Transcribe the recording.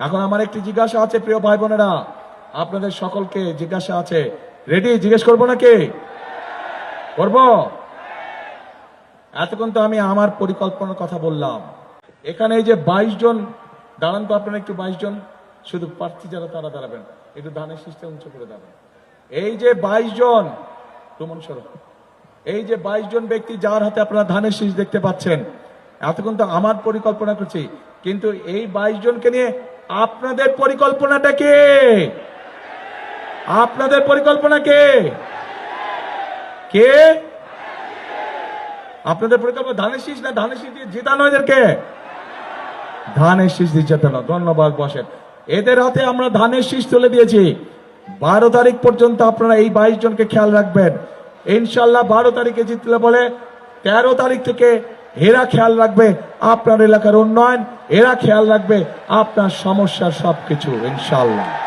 এখন আমার একটি জিজ্ঞাসা আছে, প্রিয় ভাই বোনেরা আপনাদের সকলকে জিজ্ঞাসা আছে। রেডি জিজ্ঞেস করব নাকি? করব? এতক্ষণ তো আমি আমার পরিকল্পনার কথা বললাম। এখানে এই যে বাইশ জন, দাঁড়ান তো আপনারা একটু বাইশ জন, শুধু প্রার্থী যারা তারা দাঁড়াবেন। একটু ধানের সিস্টেম উঁচু করে দাঁড়াবেন এই যে বাইশ জন রোমন স্বরূপ। এই যে বাইশ জন ব্যক্তি যার হাতে আপনারা ধানের শীষ দেখতে পাচ্ছেন, এতক্ষণ তো আমার পরিকল্পনা করছি। কিন্তু এই বাইশ জনকে নিয়ে আপনাদের পরিকল্পনাটা কে? আপনাদের পরিকল্পনা কে? কে? আপনাদের পরিকল্পনা ধানের শীষ না ধানের শীষ দিয়ে জেতানো এদেরকে? ধানের শীষ দিয়ে জেতানো। ধন্যবাদ, বসেন। এদের হাতে আমরা ধানের শীষ তুলে দিয়েছি। বারো তারিখ পর্যন্ত আপনারা এই বাইশ জনকে খেয়াল রাখবেন। ইনশাল্লাহ বারো তারিখে জিতলে বলে তেরো তারিখ থেকে এরা খেয়াল রাখবে আপনার এলাকার উন্নয়ন এরা খেয়াল রাখবে আপনার সমস্যার সবকিছু ইনশাল্লাহ